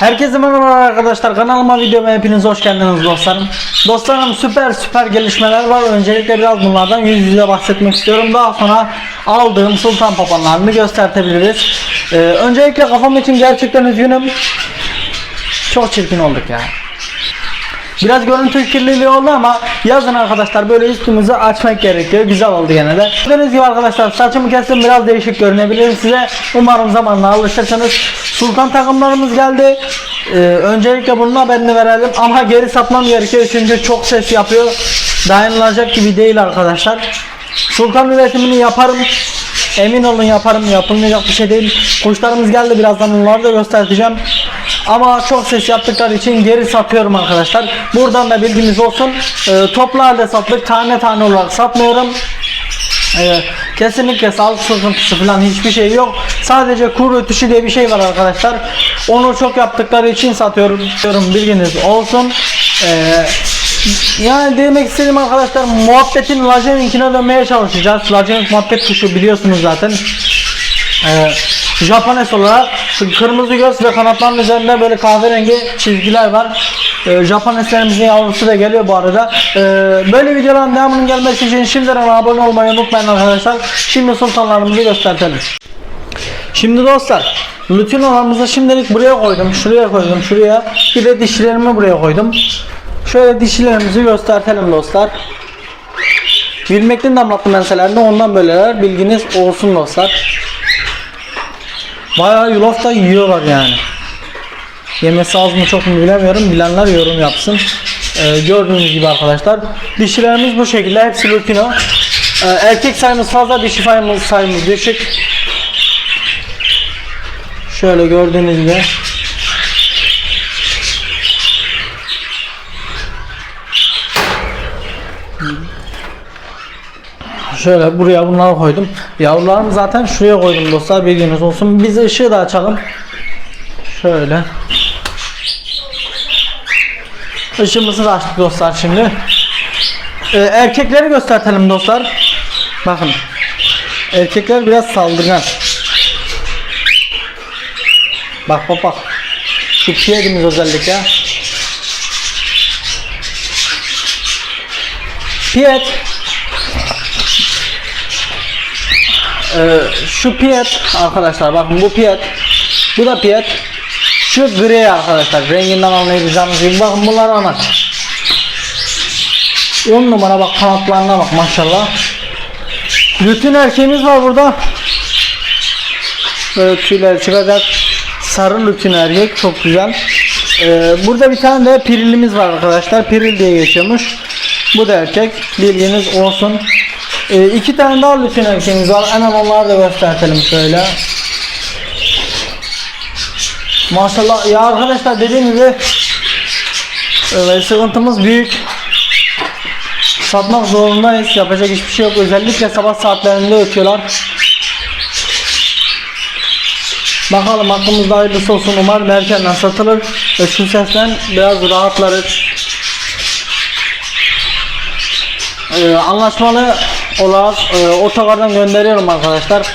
Herkese merhaba arkadaşlar kanalıma videoma hepiniz hoş geldiniz dostlarım. Dostlarım süper süper gelişmeler var. Öncelikle biraz bunlardan yüz yüze bahsetmek istiyorum. Daha sonra aldığım sultan papanlarını göstertebiliriz. Ee, öncelikle kafam için gerçekten üzgünüm. Çok çirkin olduk ya. Biraz görüntü kirliliği oldu ama yazın arkadaşlar böyle üstümüzü açmak gerekiyor. Güzel oldu gene de. Gördüğünüz gibi arkadaşlar saçımı kestim biraz değişik görünebilir size. Umarım zamanla alışırsınız. Sultan takımlarımız geldi. Ee, öncelikle bunun haberini verelim ama geri satmam gerekiyor çünkü çok ses yapıyor. Dayanılacak gibi değil arkadaşlar. Sultan üretimini yaparım. Emin olun yaparım yapılmayacak bir şey değil. Kuşlarımız geldi birazdan onları da göstereceğim. Ama çok ses yaptıkları için geri satıyorum arkadaşlar. Buradan da bilginiz olsun. Ee, toplu halde sattık. Tane tane olarak satmıyorum. Ee, kesinlikle sağlık sıkıntısı falan hiçbir şey yok. Sadece kur ötüşü diye bir şey var arkadaşlar. Onu çok yaptıkları için satıyorum. Diyorum bilginiz olsun. Ee, yani demek istediğim arkadaşlar muhabbetin Lajeninkine dönmeye çalışacağız. Lajenik muhabbet kuşu biliyorsunuz zaten. Ee, Japones olarak şu kırmızı göz ve kanatların üzerinde böyle kahverengi çizgiler var. Ee, Japoneslerimizin yavrusu da geliyor bu arada. Ee, böyle videoların devamının gelmesi için şimdiden abone olmayı unutmayın arkadaşlar. Şimdi sultanlarımızı gösterelim. Şimdi dostlar lutinolarımızı şimdilik buraya koydum. Şuraya koydum. Şuraya. Bir de dişlerimi buraya koydum. Şöyle dişlerimizi göstertelim dostlar. Bilmekten damlattım enselerinde ondan böyleler. Bilginiz olsun dostlar. Bayağı yulaf da yiyorlar yani. Yemesi az mı çok mu bilemiyorum. Bilenler yorum yapsın. Ee, gördüğünüz gibi arkadaşlar. Dişilerimiz bu şekilde. Hepsi lutino. Ee, erkek sayımız fazla, dişi sayımız düşük. Şöyle gördüğünüz gibi. Şöyle buraya bunları koydum. Yavrularımı zaten şuraya koydum dostlar bilginiz olsun. Biz ışığı da açalım. Şöyle. Işığımızı da açtık dostlar şimdi. Ee, erkekleri göstertelim dostlar. Bakın. Erkekler biraz saldırgan. Bak bak bak. Şu piyedimiz özellikle. Piyet Ee, şu piyet arkadaşlar bakın bu piyet bu da piyet şu gri arkadaşlar renginden anlayacağınız gibi. Bakın bunlar ana. 10 numara bak kanatlarına bak maşallah. Bütün erkeğimiz var burada. Böyle tüyler çıkacak. Sarı lütün erkek çok güzel. Ee, burada bir tane de pirilimiz var arkadaşlar. Piril diye geçiyormuş. Bu da erkek. Bilginiz olsun ee, iki tane daha lütfen erkeğimiz var. Hemen onları da göstertelim şöyle. Maşallah ya arkadaşlar dediğim gibi evet, sıkıntımız büyük. Satmak zorundayız. Yapacak hiçbir şey yok. Özellikle sabah saatlerinde ötüyorlar. Bakalım hakkımızda hayırlısı olsun. Umarım erkenden satılır. Şu sesten biraz rahatlarız. Ee, anlaşmalı olarak e, otogardan gönderiyorum arkadaşlar.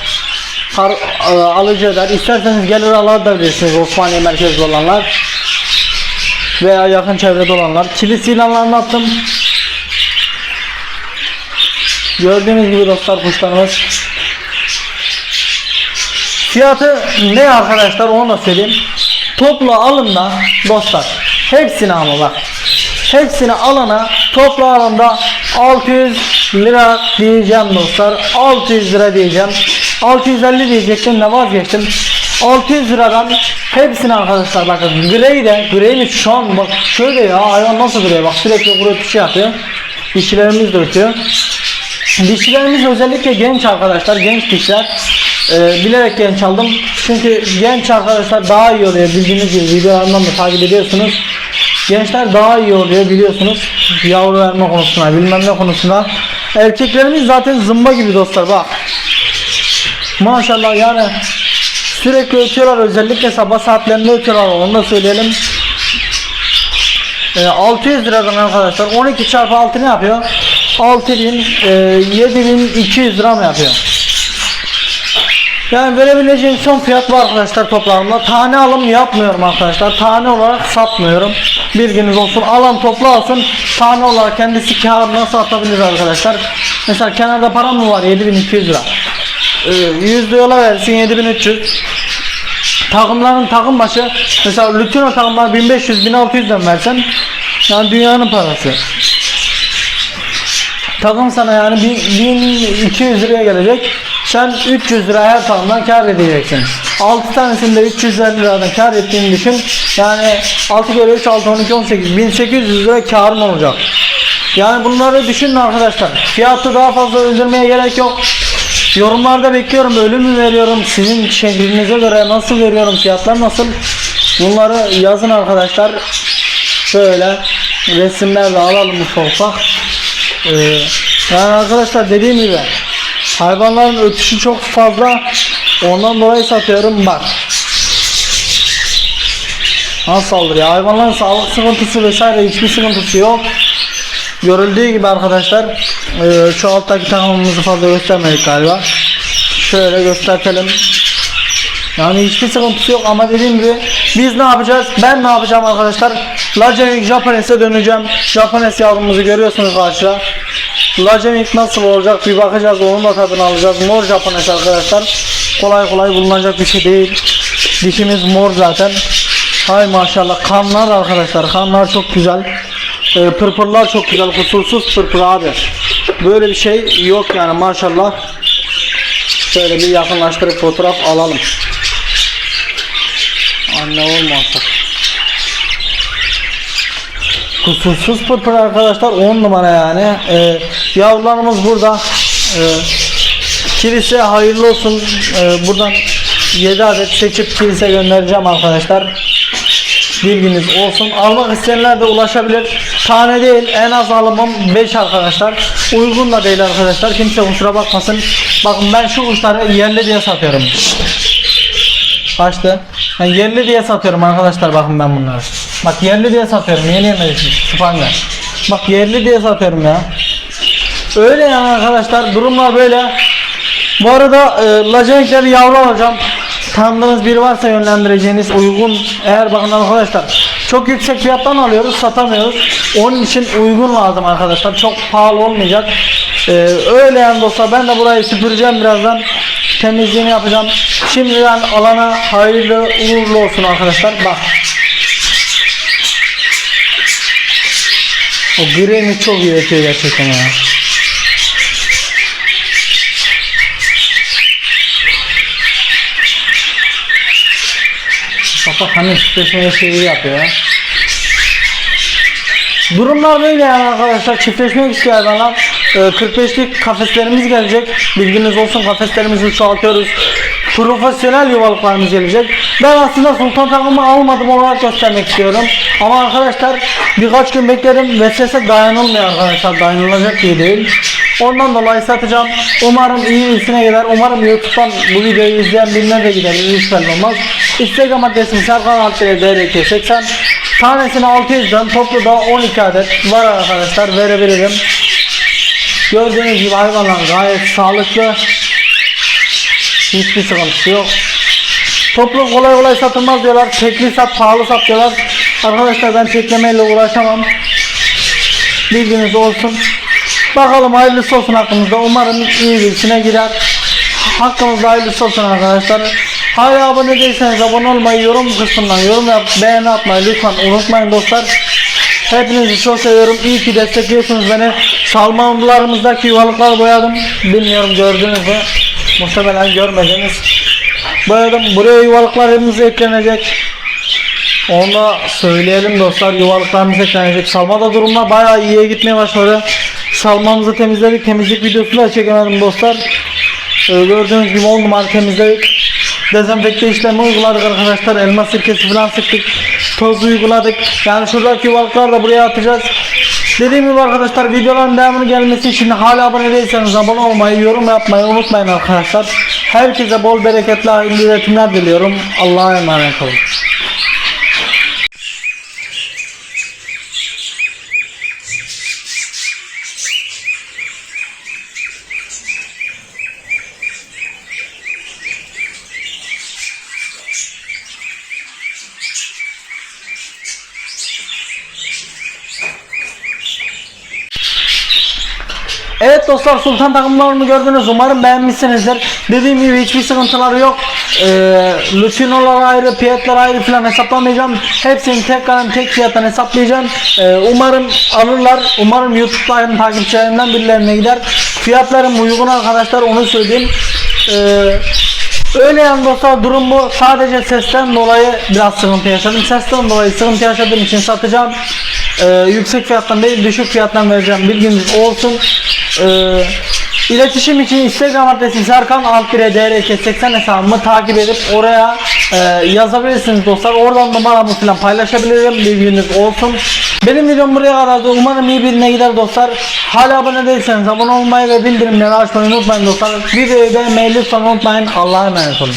Kar, e, alıcı eder. İsterseniz gelir alabilirsiniz Osmaniye merkezli olanlar. Veya yakın çevrede olanlar. Kilis ilanlarını attım. Gördüğünüz gibi dostlar kuşlarımız. Fiyatı ne arkadaşlar onu da söyleyeyim. Toplu alımda dostlar. Hepsini ama bak. Hepsini alana toplu alımda 600 lira diyeceğim dostlar. 600 lira diyeceğim. 650 diyecektim de vazgeçtim. 600 liradan hepsini arkadaşlar bakın grey de grey'imiz şu an bak şöyle ya hayvan nasıl duruyor bak sürekli kuru ötüşü yapıyor. Dişilerimiz de ötüyor. Dişilerimiz özellikle genç arkadaşlar genç dişler. Ee, bilerek genç aldım. Çünkü genç arkadaşlar daha iyi oluyor bildiğiniz gibi videolarımdan da takip ediyorsunuz. Gençler daha iyi oluyor biliyorsunuz. Yavru verme konusunda bilmem ne konusunda. Erkeklerimiz zaten zımba gibi dostlar bak. Maşallah yani sürekli ötüyorlar özellikle sabah saatlerinde ötüyorlar onu da söyleyelim. Ee, 600 liradan arkadaşlar 12 çarpı 6 ne yapıyor? 6000 e, 7200 lira mı yapıyor? Yani verebileceğim son fiyat var arkadaşlar toplamda. Tane alım yapmıyorum arkadaşlar. Tane olarak satmıyorum. Bilginiz olsun. Alan toplu alsın. Tane olarak kendisi kârına satabilir arkadaşlar. Mesela kenarda param mı var? 7200 lira. Ee, 100 yola versin 7300. Takımların takım başı mesela Lütino takımlar 1500 1600'den versen yani dünyanın parası. Takım sana yani bin- 1200 liraya gelecek. Sen 300 lira her takımdan kar edeceksin. 6 tanesinde 350 liradan kar ettiğini düşün. Yani 6 kere 3 6 12 18 1800 lira karın olacak. Yani bunları düşünün arkadaşlar. Fiyatı daha fazla öldürmeye gerek yok. Yorumlarda bekliyorum. Ölü mü veriyorum? Sizin şehrinize göre nasıl veriyorum? Fiyatlar nasıl? Bunları yazın arkadaşlar. Şöyle resimler de alalım ufak ufak. Ee, yani arkadaşlar dediğim gibi hayvanların ötüşü çok fazla. Ondan dolayı satıyorum. Bak. Nasıl saldırıyor? Hayvanların sağlık sıkıntısı vesaire hiçbir sıkıntısı yok. Görüldüğü gibi arkadaşlar e, şu alttaki takımımızı fazla göstermedik galiba. Şöyle göstertelim. Yani hiçbir sıkıntısı yok ama dediğim gibi biz ne yapacağız? Ben ne yapacağım arkadaşlar? Lacemik Japones'e döneceğim. Japones yavrumuzu görüyorsunuz karşıda. Lacemik nasıl olacak bir bakacağız. Onun da tadını alacağız. Mor Japones arkadaşlar. Kolay kolay bulunacak bir şey değil. Dişimiz mor zaten. Hay maşallah. Kanlar arkadaşlar. Kanlar çok güzel. Ee, pırpırlar çok güzel. Kusursuz pırpır abi. Böyle bir şey yok yani maşallah. Şöyle bir yakınlaştırıp fotoğraf alalım. Anne olmazsa. Kusursuz pırpır arkadaşlar 10 numara yani. Ee, yavrularımız burada. Ee, kilise hayırlı olsun. Ee, buradan 7 adet seçip kilise göndereceğim arkadaşlar. Bilginiz olsun. Almak isteyenler de ulaşabilir. Tane değil en az alımım 5 arkadaşlar. Uygun da değil arkadaşlar. Kimse kusura bakmasın. Bakın ben şu kuşları yerli diye satıyorum. Kaçtı? Ben yerli diye satıyorum arkadaşlar bakın ben bunları. Bak yerli diye satıyorum. Yeni yemediniz. Spanga. Bak yerli diye satıyorum ya. Öyle yani arkadaşlar. Durumlar böyle. Bu arada e, lacenkleri yavru alacağım. Tanıdığınız biri varsa yönlendireceğiniz uygun eğer bakın arkadaşlar çok yüksek fiyattan alıyoruz satamıyoruz. Onun için uygun lazım arkadaşlar. Çok pahalı olmayacak. Ee, öyle yani dostlar ben de burayı süpüreceğim birazdan. Temizliğini yapacağım. Şimdiden alana hayırlı uğurlu olsun arkadaşlar. Bak. O gremi çok iyi ötüyor gerçekten ya. Bak hani çiftleşmeye şeyi yapıyor ya. Durumlar böyle yani arkadaşlar çiftleşmek istiyor hayvanlar. Ee, 45'lik kafeslerimiz gelecek. Bilginiz olsun kafeslerimizi çoğaltıyoruz. Profesyonel yuvalıklarımız gelecek. Ben aslında sultan takımı almadım olarak göstermek istiyorum. Ama arkadaşlar birkaç gün beklerim. Vesvese dayanılmıyor arkadaşlar. Dayanılacak gibi değil. Ondan dolayı satacağım. Umarım iyi iyisine gider. Umarım YouTube'dan bu videoyu izleyen birine de gider. Belli olmaz. Instagram adresim Serkan Altı'ya DRK 80. Tanesini 600'den toplu da 12 adet var arkadaşlar verebilirim. Gördüğünüz gibi hayvanlar gayet sağlıklı. Hiçbir sıkıntısı yok. Toplu kolay kolay satılmaz diyorlar. Tekli sat, pahalı sat diyorlar. Arkadaşlar ben teklemeyle uğraşamam. Bilginiz olsun. Bakalım hayırlısı olsun hakkımızda. Umarım iyi birisine girer. Hakkımızda hayırlısı olsun arkadaşlar. Hala abone değilseniz abone olmayı, yorum kısmından yorum yap, beğeni atmayı lütfen unutmayın dostlar. Hepinizi çok seviyorum. İyi ki destekliyorsunuz beni. Salmanlarımızdaki yuvalıkları boyadım. Bilmiyorum gördünüz mü? Muhtemelen görmediniz. Boyadım. Buraya yuvalıklarımız eklenecek. Onu da söyleyelim dostlar. Yuvalıklarımız eklenecek. Salmada durumlar bayağı iyiye gitmeye başladı. Salmamızı temizledik. Temizlik videosu da çekemedim dostlar. Ee, gördüğünüz gibi 10 numara temizledik. Dezenfekte işlemi uyguladık arkadaşlar. Elma sirkesi falan sıktık. Toz uyguladık. Yani şuradaki yuvalıkları da buraya atacağız. Dediğim gibi arkadaşlar videoların devamını gelmesi için hala abone değilseniz abone olmayı, yorum yapmayı unutmayın arkadaşlar. Herkese bol bereketli hayırlı üretimler diliyorum. Allah'a emanet olun. Evet dostlar Sultan takımlarını gördünüz. Umarım beğenmişsinizdir. Dediğim gibi hiçbir sıkıntıları yok. Ee, Lucino'lar ayrı, Piet'ler ayrı falan hesaplamayacağım. Hepsini tek kalem tek fiyattan hesaplayacağım. Ee, umarım alırlar. Umarım YouTube'da takipçilerimden birilerine gider. Fiyatlarım uygun arkadaşlar onu söyleyeyim. Ee, Öyle yani dostlar durum bu. Sadece sesten dolayı biraz sıkıntı yaşadım. Sesten dolayı sıkıntı yaşadığım için satacağım. Ee, yüksek fiyattan değil düşük fiyattan vereceğim. Bilginiz olsun. Ee, iletişim için Instagram adresi Serkan alt bire DRK 80 hesabımı takip edip oraya e, yazabilirsiniz dostlar. Oradan numaramı falan paylaşabilirim. Bilginiz olsun. Benim videom buraya kadardı. Umarım iyi birine gider dostlar. Hala abone değilseniz abone olmayı ve bildirimleri açmayı unutmayın dostlar. Videoyu beğenmeyi lütfen unutmayın. Allah'a emanet olun.